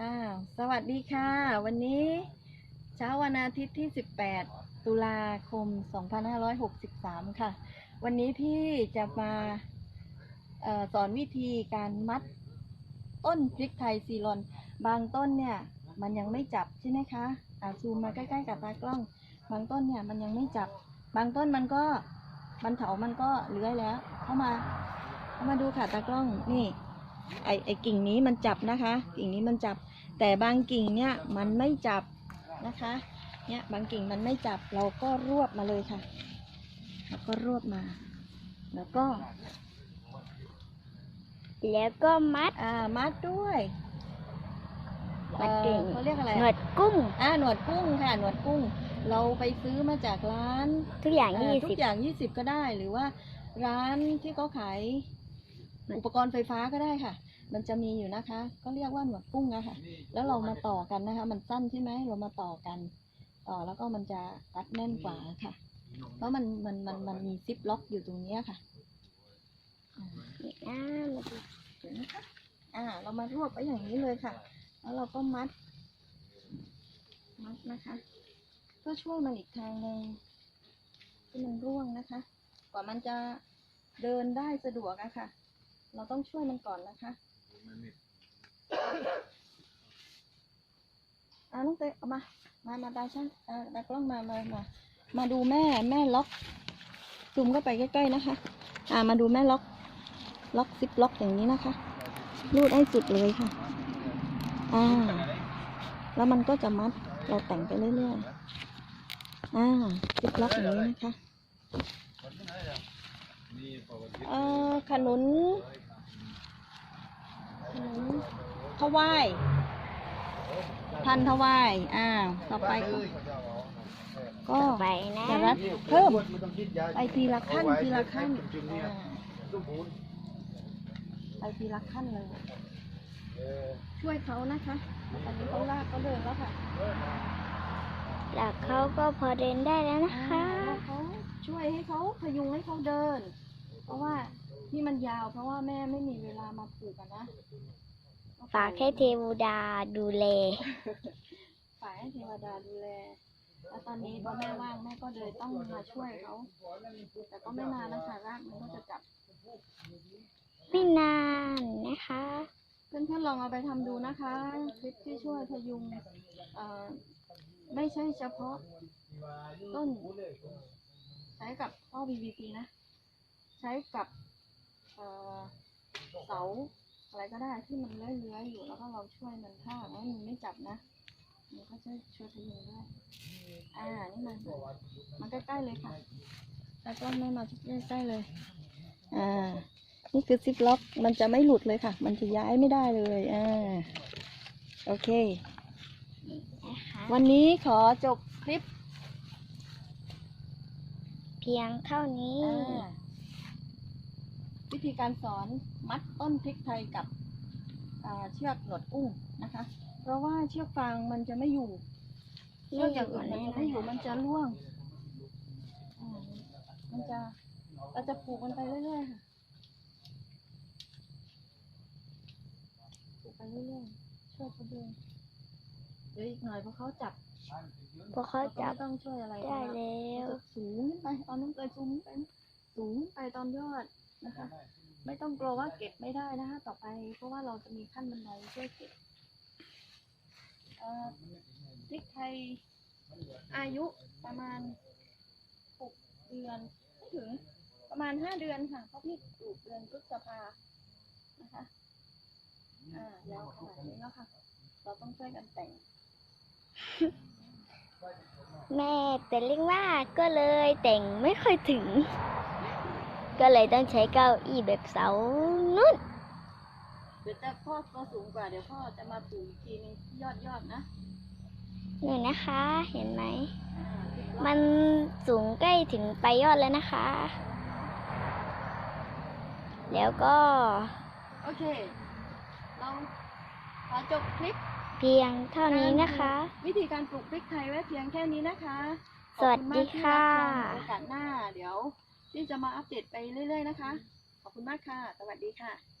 อ้าวสวัสดีค่ะ วันนี้เช้าวันอาทิตย์ที่ 18 ตุลาคม 2563 ค่ะ วันนี้พี่จะมาออสอนวิธีการมัดต้นพริกไทยซีรอน บางต้นเนี่ยมันยังไม่จับใช่ไหมคะอ่าซูมมาใกล้ๆกับตากล้อง บางต้นเนี่ยมันยังไม่จับ บางต้นมันก็มันเถามันก็เลื้อยแล้ว เข้ามา เข้ามาดูค่ะตากล้องนี่ ไอไอกิ่งนี้มันจับนะคะ กิ่งนี้มันจับ แต่บางกิ่งเนี่ยมันไม่จับนะคะ เนี่ยบางกิ่งมันไม่จับเราก็รวบมาเลยค่ะแล้วก็รวบมา แล้วก็ แล้วก็มัดอ่ามัดด้วยมัดเอ่กิ่องเขาเรียกอะไรหนวดกุ้งอ่าหนวดกุ้งค่ะหนวดกุ้ง เราไปซื้อมาจากร้านทุกอย่างเอ่อยี่ทุสิบกอย่างยี่สิบก็ได้หรือว่า ร้านที่เขาขาย อุปกรณ์ไฟฟ้าก็ได้ค่ะ มันจะมีอยู่นะคะ ก็เรียกว่าหนวดกุ้งอะค่ะ แล้วเรามาต่อกันนะคะ มันสั้นใช่ไหมเรามาต่อกัน ต่อแล้วก็มันจะรัดแน่นกว่าค่ะ เพราะมันมันมันมันมีซิปล็อกอยู่ตรงเนี้ยค่ะอ่าอ่ามาดูเห็นไหมคะอ่า เรามารวบไว้อย่างนี้เลยค่ะ แล้วเราก็มัด มัดนะคะเพื่อช่วยมันอีกทางหนึ่งที่มันร่วงนะคะ กว่ามันจะเดินได้สะดวกอะค่ะ เราต้องช่วยมันก่อนนะคะอ่าน้องเตยเอามา มา มาตาช่างอ่าตากล้องมามามา มาดูแม่ แม่ล็อกซูมเข้าไปใกล้ ๆ นะคะ อ่า มาดูแม่ล็อก ล็อกซิปล็อกอย่างนี้นะคะ รูดให้สุดเลยค่ะ อ่า แล้วมันก็จะมัด เราแต่งไปเรื่อยๆ อ่า ซิปล็อกอย่างนี้นะคะ เอ่อขนุน ขนุนทวายพันทวายอ่าต่อไปก็ก็ต่อไปนะจะรัดเพิ่มไปทีละขั้นทีละขั้นอ่าไปทีละขั้นเลย ช่วยเขานะคะตอนนี้เขาลากเขาเดินแล้วค่ะแล้วเขาก็พอเดินได้แล้วนะคะอ่าแล้วเขาช่วยให้เขาพยุงให้เขาเดิน เพราะว่า ที่มันยาวเพราะว่าแม่ไม่มีเวลามาปลูกอะนะฝากให้เทวดาดูแล ฝากให้เทวดาดูแล แล้วตอนนี้พอแม่ว่างแม่ก็เลยต้องมาช่วยเขา แต่ก็ไม่นานนะคะรากมันก็จะจับ ไม่นานนะคะ เพื่อนๆลองเอาไปทำดูนะคะ คลิปที่ช่วยพยุงเอ่อไม่ใช่เฉพาะต้น ใช้กับท่อ PVC นะ ใช้กับ เอ่อเสาอะไรก็ได้ที่มันเลื้อยๆอยู่แล้วก็เราช่วยมันถ้าแล้วมันไม่จับนะมันก็จะช่วยพยุงได้อ่านี่มันมันใกล้ๆเลยค่ะแล้วก็ไม่มาใกล้ๆเลย อ่า นี่คือซิปล็อกมันจะไม่หลุดเลยค่ะ มันจะย้ายไม่ได้เลยอ่าโอเคนะคะวันนี้ขอจบคลิป เพียงเท่านี้อ่าวิ ธีการสอนมัดต้นพริกไทยกับอ่าเชือกหนวดกุ้งนะคะ เพราะว่าเชือกฟางมันจะไม่อยู่ เชือกอย่างอื่นมันจะไม่อยู่มันจะร่วงอ่ามันจะเราจะผูกมันไปเรื่อยๆค่ะผูกไปเรื่อยๆช่วยเขาเดินเดี๋ยวอีกหน่อยพอเขาจับพอเขาจับรก็ไม่ต้องช่วยอะไรได้นะคะแล้วจะสูงขึ้นไปตอนน้องเตยสูงขึ้นไปสูงขึ้นไปตอนยอด นะคะ ไม่ต้องกลัวว่าเก็บไม่ได้นะคะ ต่อไปเพราะว่าเราจะมีขั้นบันไดช่วยเก็บอ่อพริกไทยอายุประมาณหกเดือนไม่ถึงประมาณห้าเดือนค่ะเพราะพี่ปลูกเดือนพฤษภานะคะอ่ายาวขนาดนี้แล้วค่ะ เราต้องช่วยกันแต่ง แม่แต่เล็กมาก็เลยแต่งไม่ค่อยถึง ก็เลยต้องใช้เก้าอี้แบบเสานุ่นเดี๋ยวจะพ่อตัวสูงกว่าเดี๋ยวพ่อจะมาปลูกอีกทีนึงยอดยอดๆนะหนูนะคะ เห็นไหมอ่าติดรอบมันสูงใกล้ถึงปลายยอดแล้วนะคะ แล้วก็ โอเค เราขอจบคลิป เพียงเท่านี้นะคะ วิธีการปลูกพริกไทยไว้เพียงแค่นี้นะคะสวัสดีค่ะขอบณมากที่รับชมโอกาสหน้าเดี๋ยว ที่จะมาอัปเดตไปเรื่อย ๆ นะคะ ขอบคุณมากค่ะ สวัสดีค่ะ